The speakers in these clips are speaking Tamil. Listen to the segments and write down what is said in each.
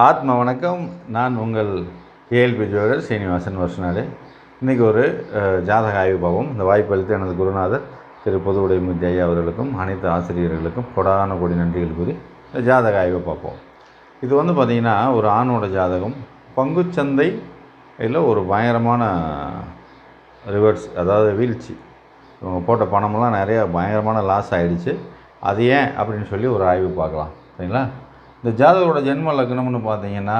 ஆத்ம வணக்கம். நான் உங்கள் ஏஎல்பி ஜோதர் சீனிவாசன் வருஷனாடு இன்றைக்கி ஒரு ஜாதக ஆய்வு பார்ப்போம். இந்த வாய்ப்பு அளித்த எனது குருநாதர் திரு பொதுவுடைமுத்தி ஐயா அவர்களுக்கும் அனைத்து ஆசிரியர்களுக்கும் கொடான கொடி நன்றிகள் கூறி இந்த ஜாதக ஆய்வை பார்ப்போம். இது வந்து பார்த்திங்கன்னா ஒரு ஆணோட ஜாதகம். பங்குச்சந்தை இதில் ஒரு பயங்கரமான ரிவர்ஸ் அதாவது வீழ்ச்சி. இவங்க போட்ட பணமெல்லாம் நிறைய பயங்கரமான லாஸ் ஆகிடுச்சு அது ஏன் அப்படின்னு சொல்லி ஒரு ஆய்வு பார்க்கலாம். சரிங்களா? இந்த ஜாதகரோட ஜென்ம லக்னம்னு பார்த்தீங்கன்னா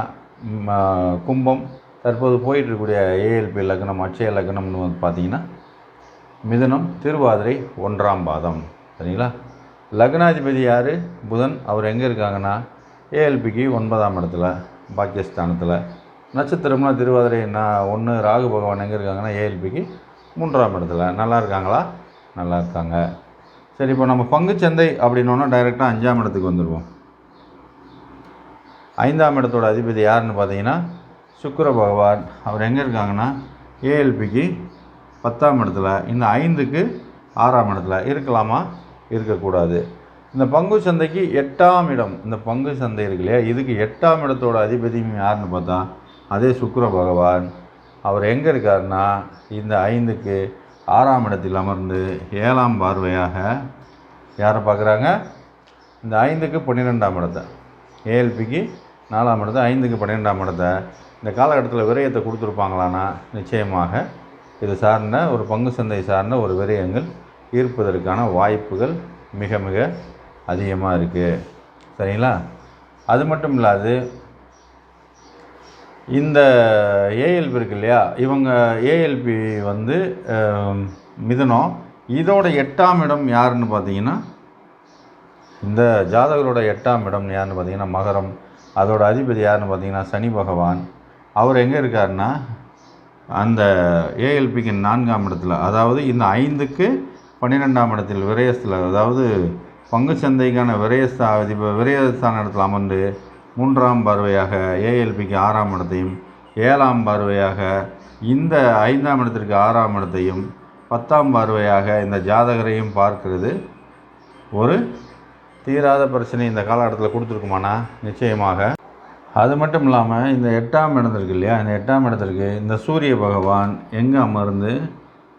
கும்பம் தற்போது போயிட்டுருக்கக்கூடிய ஏஎல்பி லக்னம் அட்சய லக்னம்னு வந்து பார்த்தீங்கன்னா மிதுனம் திருவாதிரை ஒன்றாம் பாதம். சரிங்களா? லக்னாதிபதி யார்? புதன். அவர் எங்கே இருக்காங்கன்னா ஏஎல்பிக்கு ஒன்பதாம் இடத்துல பாக்கியஸ்தானத்தில். நட்சத்திரம்னா திருவாதிரை நான் ஒன்று ராகு பகவான் எங்கே இருக்காங்கன்னா ஏஎல்பிக்கு மூன்றாம் இடத்துல. நல்லா இருக்காங்களா? நல்லா இருக்காங்க. சரி இப்போ நம்ம பங்குச்சந்தை அப்படின்னோன்னா டைரெக்டாக அஞ்சாம் இடத்துக்கு வந்துடுவோம் ஐந்தாம் இடத்தோட அதிபதி யாருன்னு பார்த்தீங்கன்னா சுக்கர பகவான். அவர் எங்கே இருக்காங்கன்னா ஏஎல்பிக்கு பத்தாம் இடத்துல இந்த ஐந்துக்கு ஆறாம் இடத்துல இருக்கலாமா? இருக்கக்கூடாது. இந்த பங்கு சந்தைக்கு எட்டாம் இடம் இந்த பங்கு சந்தை இருக்கு இல்லையா? இதுக்கு எட்டாம் இடத்தோட அதிபதியும் யாருன்னு பார்த்தா அதே சுக்கர பகவான். அவர் எங்கே இருக்காருன்னா இந்த ஐந்துக்கு ஆறாம் இடத்தில் அமர்ந்து ஏழாம் பார்வையாக யாரை பார்க்குறாங்க? இந்த ஐந்துக்கு பன்னிரெண்டாம் இடத்தை. ஏஎல்பிக்கு நாலாம் இடத்தை ஐந்துக்கு பன்னிரெண்டாம் இடத்தை. இந்த காலகட்டத்தில் விரயத்தை கொடுத்துருப்பாங்களான்னா நிச்சயமாக இது சார்ந்த ஒரு பங்கு சந்தை சார்ந்த ஒரு விரயங்கள் ஈர்ப்பதற்கான வாய்ப்புகள் மிக மிக அதிகமாக இருக்குது சரிங்களா? அது மட்டும் இல்லாது இந்த ஏஎல்பி இருக்கு இல்லையா? இவங்க ஏஎல்பி வந்து மிதனம். இதோட எட்டாம் இடம் யாருன்னு பார்த்தீங்கன்னா இந்த ஜாதகரோட எட்டாம் இடம் யாருன்னு பார்த்தீங்கன்னா மகரம். அதோட அதிபதி யாருன்னு பார்த்தீங்கன்னா சனி பகவான். அவர் எங்கே இருக்காருன்னா அந்த ஏஎல்பிக்கு நான்காம் இடத்துல அதாவது இந்த ஐந்துக்கு பன்னிரெண்டாம் இடத்தில் விரயஸ்தில் அதாவது பங்குச்சந்தைக்கான விரயஸ்தா அதிப விரயஸ்தான இடத்துல அமர்ந்து மூன்றாம் பார்வையாக ஏஎல்பிக்கு ஆறாம் இடத்தையும் ஏழாம் பார்வையாக இந்த ஐந்தாம் இடத்திற்கு ஆறாம் இடத்தையும் பத்தாம் பார்வையாக இந்த ஜாதகரையும் பார்க்கிறது ஒரு தீராத பிரச்சனை இந்த காலகட்டத்தில் கொடுத்துருக்குமானா நிச்சயமாக. அது மட்டும் இல்லாமல் இந்த எட்டாம் இடம் இருக்கு இல்லையா? இந்த எட்டாம் இடத்திற்கு இந்த சூரிய பகவான் எங்கே அமர்ந்து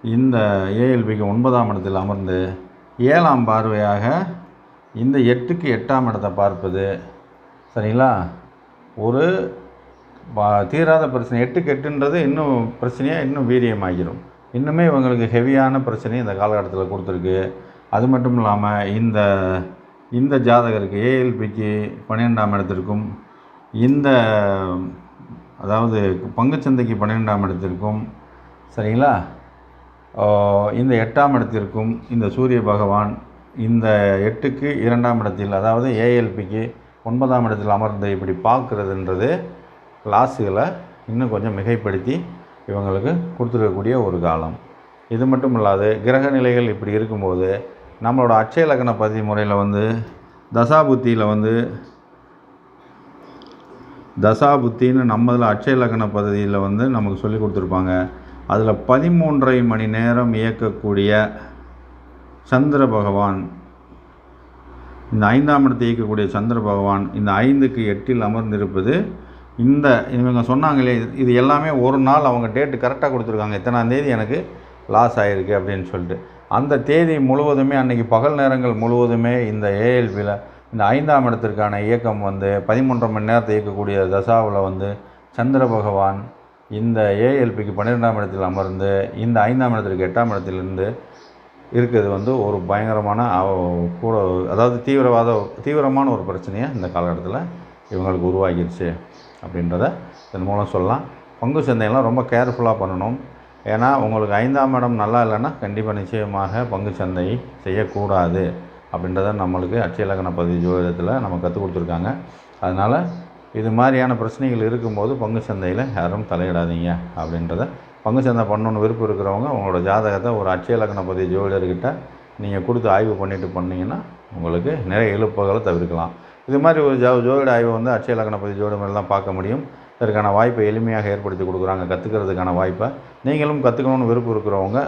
இந்த ஏஎல்பிக்கு ஒன்பதாம் இடத்தில் அமர்ந்து ஏழாம் பார்வையாக இந்த எட்டுக்கு எட்டாம் இடத்தை பார்ப்பது. சரிங்களா? ஒரு பா- தீராத பிரச்சனை. எட்டுக்கு எட்டுன்றது இன்னும் பிரச்சனையாக இன்னும் வீரியமாகிடும் இன்னுமே இவங்களுக்கு ஹெவியான பிரச்சனை இந்த காலகட்டத்தில் கொடுத்துருக்கு. அது மட்டும் இல்லாமல் இந்த இந்த ஜாதகருக்கு ஏஎல்பிக்கு பன்னிரெண்டாம் இடத்திற்கும் இந்த அதாவது பங்குச்சந்தைக்கு பன்னிரெண்டாம் இடத்திற்கும் சரிங்களா? இந்த எட்டாம் இடத்திற்கும் இந்த சூரிய பகவான் இந்த எட்டுக்கு இரண்டாம் இடத்தில் அதாவது ஏஎல்பிக்கு ஒன்பதாம் இடத்தில் அமர்ந்து இப்படி பார்க்குறதுன்றது கிளாஸுகளை இன்னும் கொஞ்சம் மிகைப்படுத்தி இவங்களுக்கு கொடுத்துருக்கக்கூடிய ஒரு காலம். இது மட்டும் இல்லாது கிரக நிலைகள் இப்படி இருக்கும்போது நம்மளோட அட்சய லக்கண பதிவு முறையில் வந்து தசாபுத்தியில் வந்து தசாபுத்தின்னு நம்மதில் அட்சய லக்கண பதவியில் வந்து நமக்கு சொல்லி கொடுத்துருப்பாங்க. அதில் பதிமூன்றரை மணி நேரம் இயக்கக்கூடிய சந்திர பகவான் இந்த ஐந்தாம் இடத்தை இயக்கக்கூடிய சந்திர பகவான் இந்த ஐந்துக்கு எட்டில் அமர்ந்திருப்பது இந்த இவங்க சொன்னாங்களே இது- இது எல்லாமே ஒரு நாள் அவங்க டேட்டு கரெக்டாக கொடுத்துருக்காங்க. இத்தனாந்தேதி எனக்கு? லாஸ் ஆகிருக்கு அப்படின்னு சொல்லிட்டு. அந்த தேதி முழுவதுமே அன்றைக்கி பகல் நேரங்கள் முழுவதுமே இந்த ஏஎல்பியில் இந்த ஐந்தாம் இடத்திற்கான இயக்கம் வந்து பதிமூன்றரை மணி நேரத்தை இயக்கக்கூடிய தசாவில் வந்து சந்திர பகவான் இந்த ஏஎல்பிக்கு பன்னிரெண்டாம் இடத்தில் அமர்ந்து இந்த ஐந்தாம் இடத்திற்கு எட்டாம் இடத்திலிருந்து இருக்கிறது வந்து ஒரு பயங்கரமான கூட அதாவது தீவிரவாத தீவிரமான ஒரு பிரச்சனையை இந்த காலகட்டத்தில் இவங்களுக்கு உருவாகிருச்சு. அப்படின்றத இதன் மூலம் சொல்லலாம். பங்கு சந்தையெல்லாம் ரொம்ப கேர்ஃபுல்லாக பண்ணணும். ஏன்னா உங்களுக்கு ஐந்தாம் இடம் நல்லா இல்லைன்னா கண்டிப்பாக நிச்சயமாக பங்கு சந்தை செய்யக்கூடாது அப்படின்றத நம்மளுக்கு அட்சய பதிவு ஜோதிடத்தில் நம்ம கற்றுக் கொடுத்துருக்காங்க. அதனால் இது மாதிரியான பிரச்சனைகள் இருக்கும்போது பங்கு சந்தையில் யாரும் தலையிடாதீங்க அப்படின்றத பங்கு சந்தை பண்ணணுன்னு விருப்பம் இருக்கிறவங்க உங்களோட ஜாதகத்தை ஒரு அட்சய பதிவு ஜோதிடர்கிட்ட நீங்கள் கொடுத்து ஆய்வு பண்ணிவிட்டு பண்ணிங்கன்னா உங்களுக்கு நிறைய இழப்புகளை தவிர்க்கலாம். இது மாதிரி ஒரு ஜோ ஜோதிட ஆய்வு வந்து அட்சய பதிவு ஜோதிடம் தான் பார்க்க முடியும். இதற்கான வாய்ப்பை எளிமையாக ஏற்படுத்தி கொடுக்குறாங்க கற்றுக்கிறதுக்கான வாய்ப்பை. நீங்களும் கற்றுக்கணும்னு விருப்பம் இருக்கிறவங்க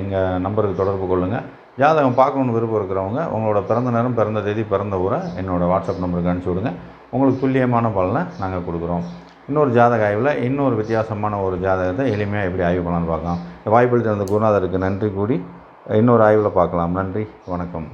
எங்கள் நம்பருக்கு தொடர்பு கொள்ளுங்கள் ஜாதகம் பார்க்கணுன்னு விருப்பம் இருக்கிறவங்க உங்களோட பிறந்த நேரம் பிறந்த தேதி பிறந்த ஊரை என்னோடய வாட்ஸ்அப் நம்பருக்கு அனுப்பிச்சி விடுங்க. உங்களுக்கு துல்லியமான பலனை நாங்கள் கொடுக்குறோம். இன்னொரு ஜாதக ஆய்வில் இன்னொரு வித்தியாசமான ஒரு ஜாதகத்தை எளிமையாக எப்படி ஆய்வு பண்ணலான்னு பார்க்கலாம். இந்த வாய்ப்பில் இருந்த குருநாதருக்கு நன்றி கூடி இன்னொரு ஆய்வில் பார்க்கலாம். நன்றி வணக்கம்.